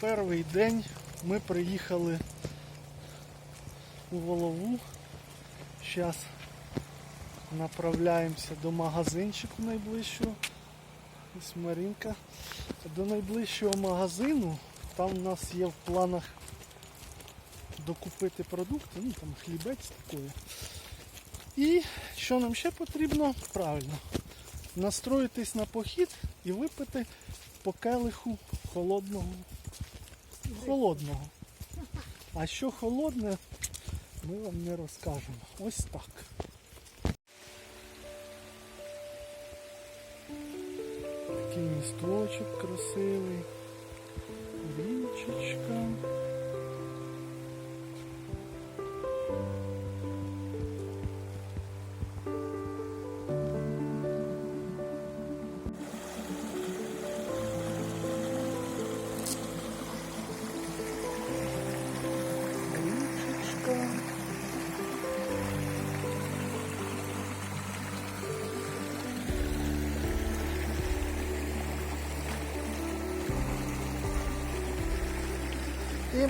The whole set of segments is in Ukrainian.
Перший день ми приїхали у Волову. Зараз направляємося до магазинчику найближчого. Ось Марінка. До найближчого магазину. Там у нас є в планах докупити продукти, ну там хлібець такої. І що нам ще потрібно? Правильно, настроїтись на похід і випити по келиху холодного. Холодного. А що холодне, ми вам не розкажемо. Ось так. Такий місточок красивий. Річечка.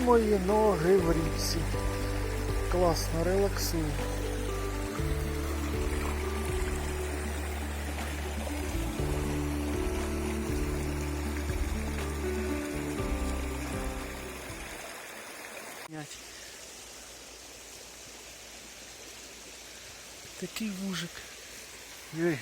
Мої ноги в річці. Класно, релаксую. Такий вужик. Диви.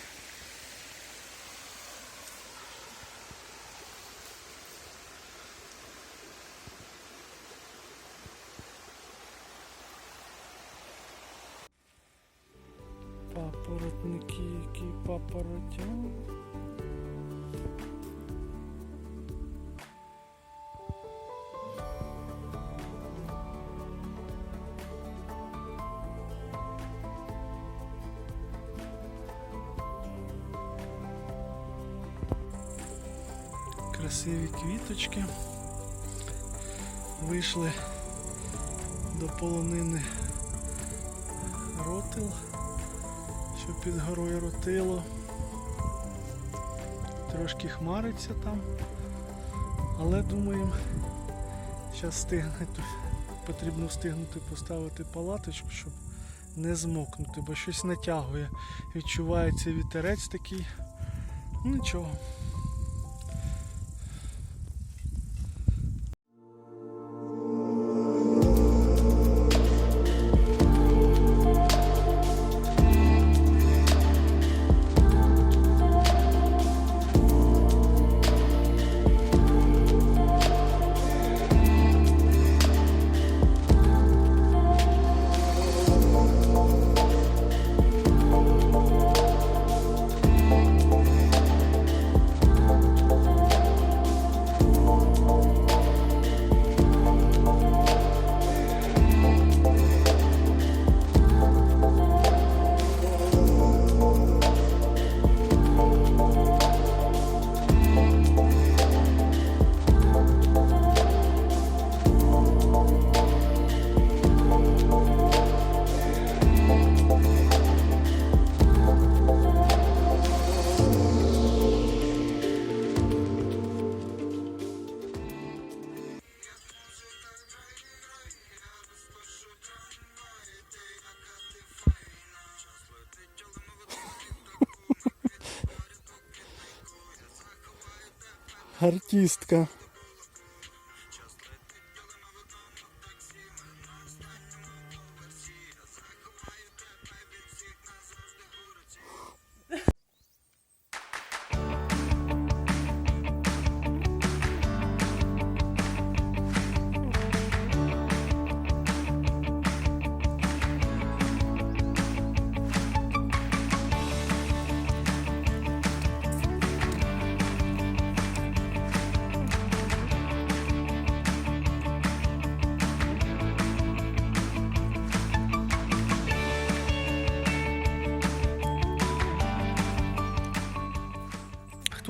Які папоротять. Красиві квіточки. Вийшли до полонини ротил, що під горою ротило. Трошки хмариться там, але думаємо, зараз встигне, потрібно встигнути поставити палаточку, щоб не змокнути, бо щось натягує. Відчувається вітерець такий. Нічого. Артистка.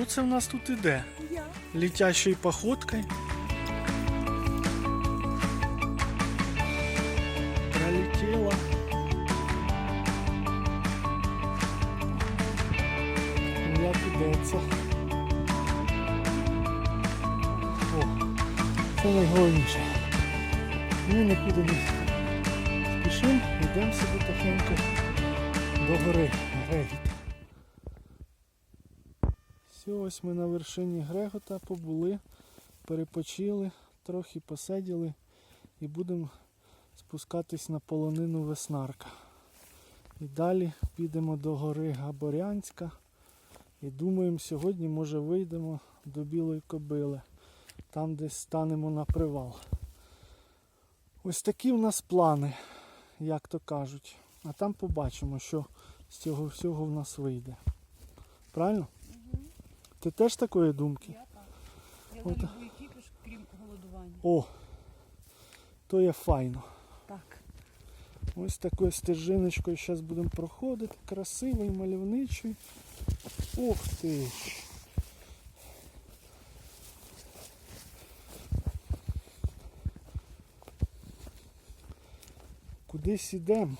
Хто це в нас тут іде? Я. Летящою походкою. Пролетела. Як ідеться. О, Це найголовніше. Ми нікуди не спішимо, йдемо собі тихенько до гори Грегіт. Ось ми на вершині Грегота побули, перепочили, трохи посиділи і будемо спускатись на полонину Веснарка. І далі підемо до гори Габорянська. І думаємо, сьогодні може вийдемо до Білої Кобили. Там десь станемо на привал. Ось такі в нас плани, як то кажуть. А там побачимо, що з цього всього в нас вийде. Правильно? Ти теж такої думки? Я так. Я От. люблю тільки ж крім голодування. О! То є файно. Так. Ось такою стежиночкою зараз будемо проходити. Красивий, мальовничий. Ух ти! Кудись ідемо.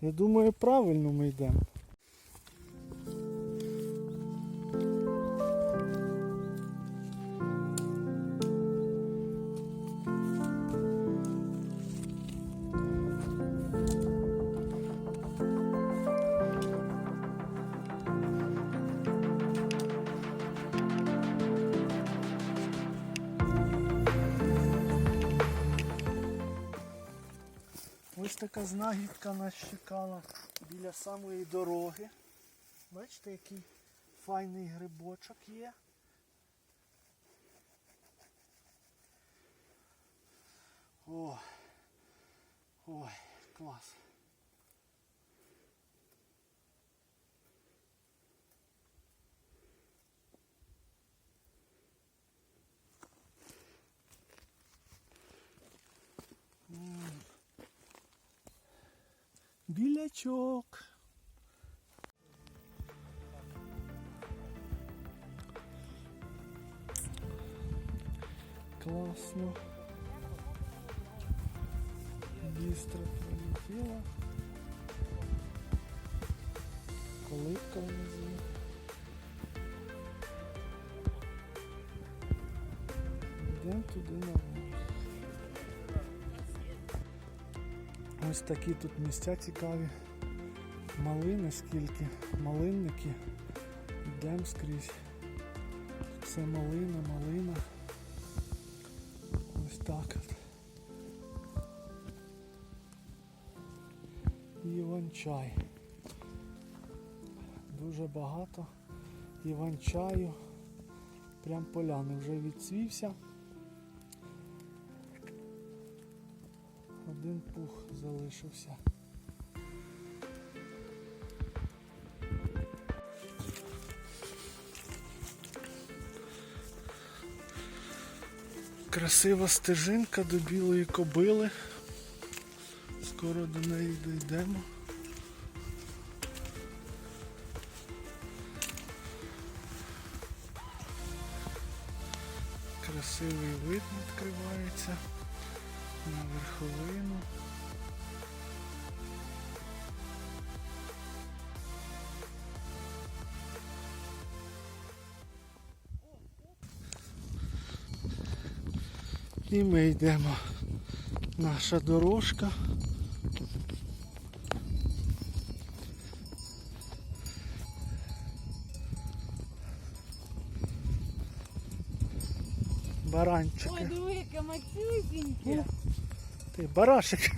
Я думаю, правильно ми йдемо. Така знахідка нас чекала біля самої дороги. Бачите, який файний грибочок є. О, ой, клас. М. Білячок. Класно. Бістро прилетіла. Колибка внизу. Йдемо туди на Ось такі тут місця цікаві. Малини скільки, малинники. Йдемо скрізь. Все малина, малина. Ось так іван-чай. Дуже багато іван-чаю. Прям поляни вже відцвівся. Один пух залишився. Красива стежинка до білої кобили. Скоро до неї дійдемо. Красивий вид відкривається на верховину. І ми йдемо. Наша дорожка. Баранчики. Ой, диви, яке мацюсіньке. Ти барашек.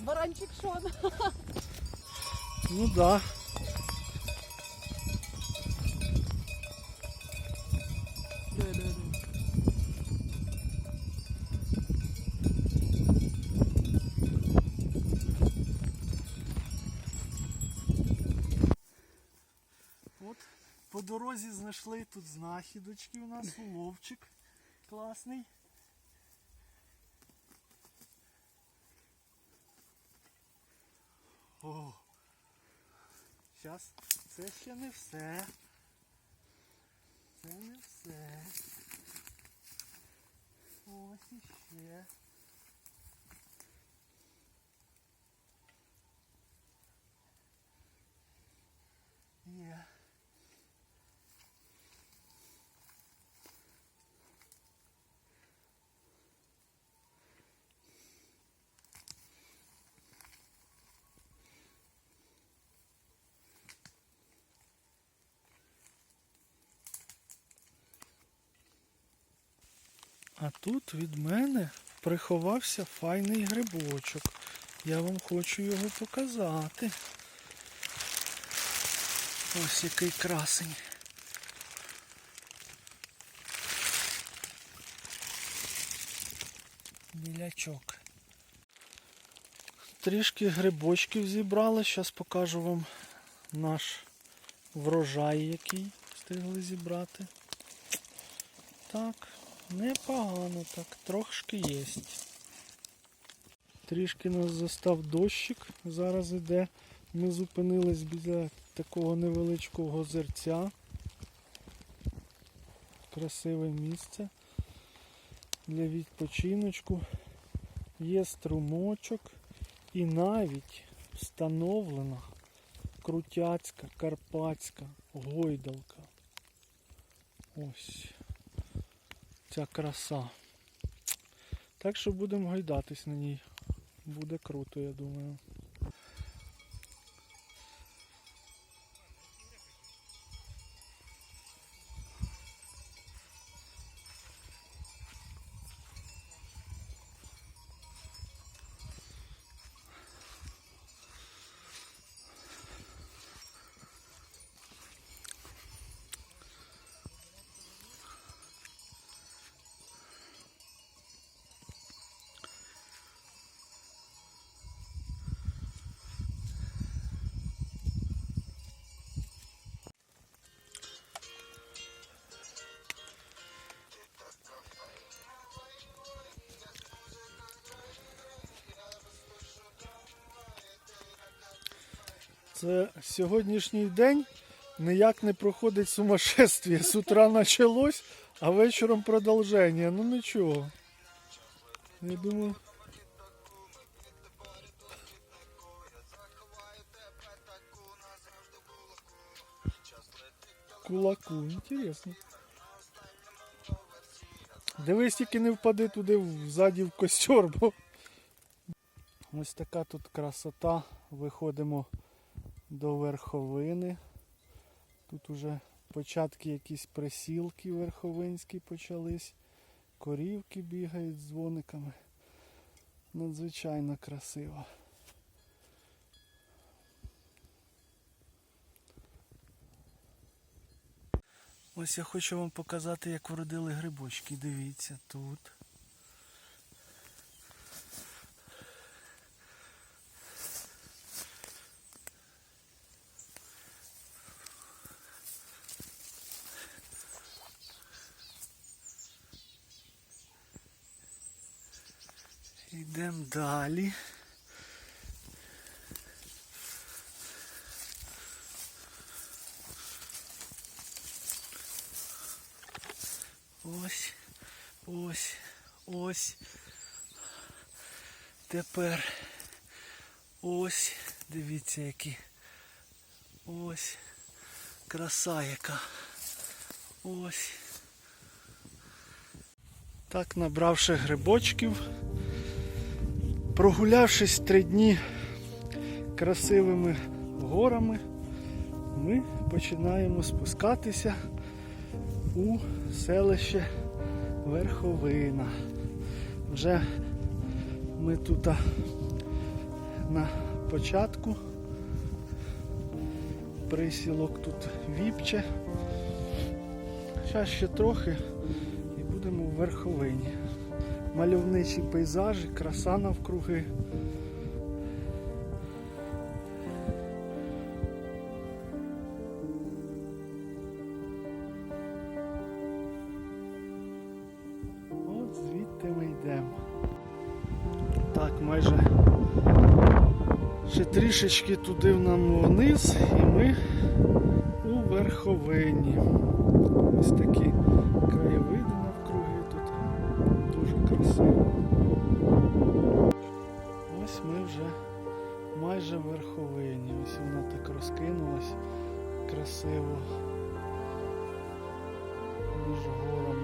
Баранчик Шон. Ну да. Дорозі знайшли тут знахідочки у нас, уловчик класний. О, зараз це ще не все. Це не все. Ось іще. Є. А тут від мене приховався файний грибочок. Я вам хочу його показати. Ось який красень. Білячок. Трішки грибочків зібрали. Зараз покажу вам наш врожай, який встигли зібрати. Так, непогано так, трошки є. Трішки нас застав дощик. Зараз іде. Ми зупинились біля такого невеличкого озерця. Красиве місце для відпочиночку. Є струмочок і навіть встановлена крутяцька, карпатська гойдалка. Ось ця краса. Так що будемо гайдатись на ній. Буде круто, я думаю. Це сьогоднішній день ніяк не проходить сумасшествие. З утра почалось, а вечором продовження. Ну нічого. Я думаю. Кулаку, інтересно. Дивись, тільки не впади туди ззаді в костер, бо. Ось така тут красота. Виходимо до верховини. Тут уже початки якісь присілки верховинські почались. Корівки бігають з дзвониками. Надзвичайно красиво. Ось я хочу вам показати, як вродили грибочки. Дивіться тут. Йдемо далі. Ось, ось, ось. Тепер ось, дивіться які. Ось. Краса яка. Ось. Так, набравши грибочків, прогулявшись три дні красивими горами, ми починаємо спускатися у селище Верховина. Вже ми тут на початку. Присілок тут віпче. Зараз ще трохи і будемо в верховині. Мальовничі пейзажі, краса навкруги. От звідти ми йдемо. Так, майже ще трішечки туди нам вниз і ми у верховині. Ось такі майже в верховині. Ось вона так розкинулась красиво між горами.